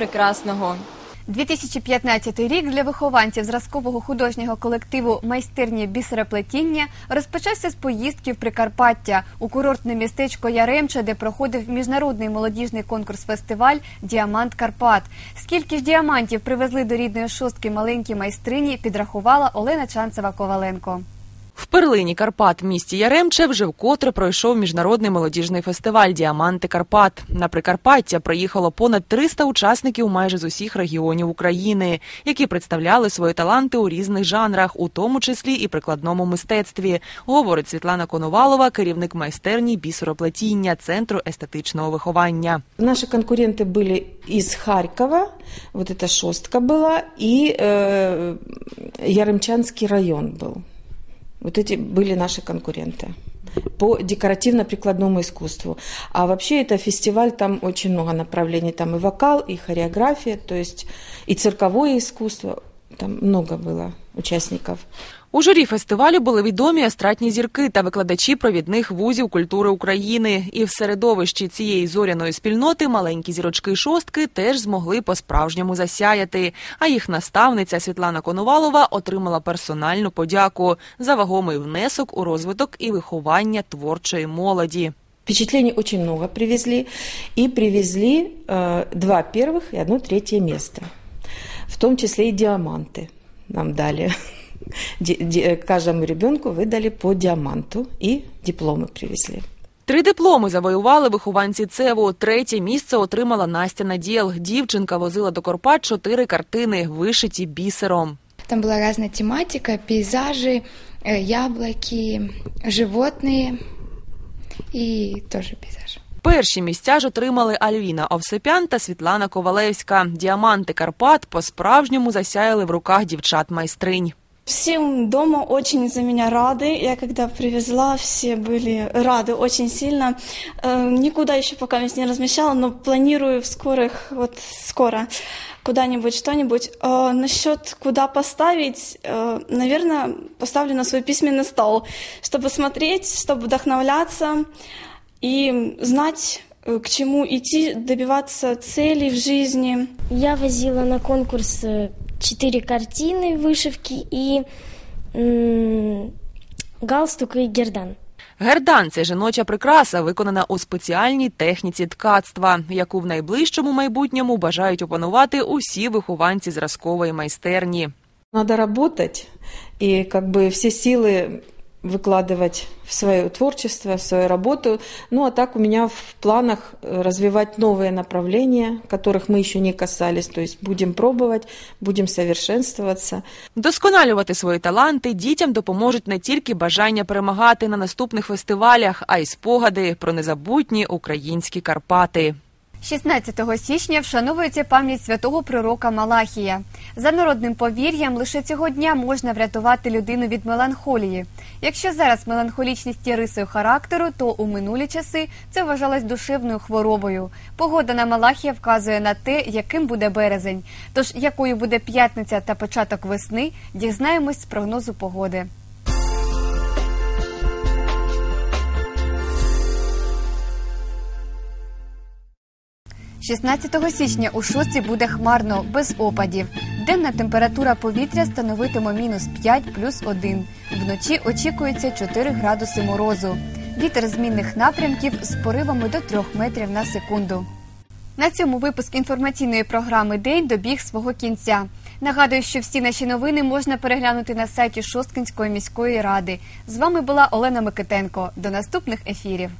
прекрасного. 2015 рік для вихованців зразкового художнього колективу майстерні бісероплетіння розпочався з поїздки в Прикарпаття у курортне містечко Яремче, де проходив міжнародний молодіжний конкурс-фестиваль Діамант Карпат. Скільки ж діамантів привезли до рідної шостки маленькі майстрині, підрахувала Олена Чанцева Коваленко. В перлині Карпат місті Яремче вже вкотре пройшов міжнародний молодіжний фестиваль Діаманти Карпат. На Прикарпаття приїхало понад 300 учасників майже з усіх регіонів України, які представляли свої таланти у різних жанрах, у тому числі і прикладному мистецтві. Говорить Світлана Коновалова, керівник майстерні бісероплетіння центру естетичного виховання. Наши конкуренты были из Харькова, вот эта шостка была, и э, Ярымчанский район был. Вот эти были наши конкуренты по декоративно-прикладному искусству. А вообще это фестиваль, там очень много направлений. Там и вокал, и хореография, то есть и цирковое искусство. Там много было участников. У журі фестивалю були відомі естрадні зірки та викладачі провідних вузів культури України. І в середовищі цієї зоряної спільноти маленькі зірочки шостки теж змогли по-справжньому засяяти. А їх наставниця Світлана Коновалова отримала персональну подяку за вагомий внесок у розвиток і виховання творчої молоді. Впечатлений очень много привезли. И привезли э, два первых и одно третье место. В том числе и диаманты нам дали. Ди- ди- Каждому ребенку выдали по диаманту и дипломы привезли. Три дипломи завоювали вихованці ЦЕВО. Третє місце отримала Настя Надєл. Дівчинка возила до Карпат чотири картини, вишиті бісером. Там была разная тематика, пейзажи, э, яблоки, животные и тоже пейзажи. Перші місця ж отримали Альвіна Овсепян та Світлана Ковалевська. Діаманти Карпат по-справжньому засяяли в руках дівчат-майстринь. Всем дома очень за меня рады. Я когда привезла, все были рады очень сильно. Э, никуда еще пока меня не размещала, но планирую в скорых, вот скоро куда-нибудь что-нибудь. Э, насчет куда поставить, э, наверное, поставлю на свой письменный стол, чтобы смотреть, чтобы вдохновляться и знать, э, к чему идти, добиваться целей в жизни. Я возила на конкурс э, четыре картины вышивки и м, галстук и гердан. Гердан це жіноча прикраса, виконана у спеціальній техніці ткацтва, яку в найближчому майбутньому бажають опанувати усі вихованці зразкової майстерні. Надо работать и как бы все силы выкладывать в свое творчество, в свою работу. Ну а так у меня в планах э, развивать новые направления, которых мы еще не касались. То есть будем пробовать, будем совершенствоваться. Вдосконалювати свої таланти дітям допоможуть не тільки бажання перемагати на наступних фестивалях, а й спогади про незабутні українські Карпати. 16 січня вшановується пам'ять святого пророка Малахія. За народним повір'ям, лише цього дня можна врятувати людину від меланхолії. Якщо зараз меланхолічність є рисою характеру, то у минулі часи це вважалось душевною хворобою. Погода на Малахія вказує на те, яким буде березень. Тож якою буде п'ятниця та початок весни, дізнаємось з прогнозу погоди. 16 січня у шостці буде хмарно, без опадів. Денна температура повітря становитиме мінус 5 плюс 1. Вночі очікується 4 градуси морозу. Вітер змінних напрямків з поривами до 3 метрів на секунду. На цьому випуск інформаційної програми День добіг свого кінця. Нагадую, що всі наші новини можна переглянути на сайті Шосткинської міської ради. З вами була Олена Микитенко. До наступних ефірів.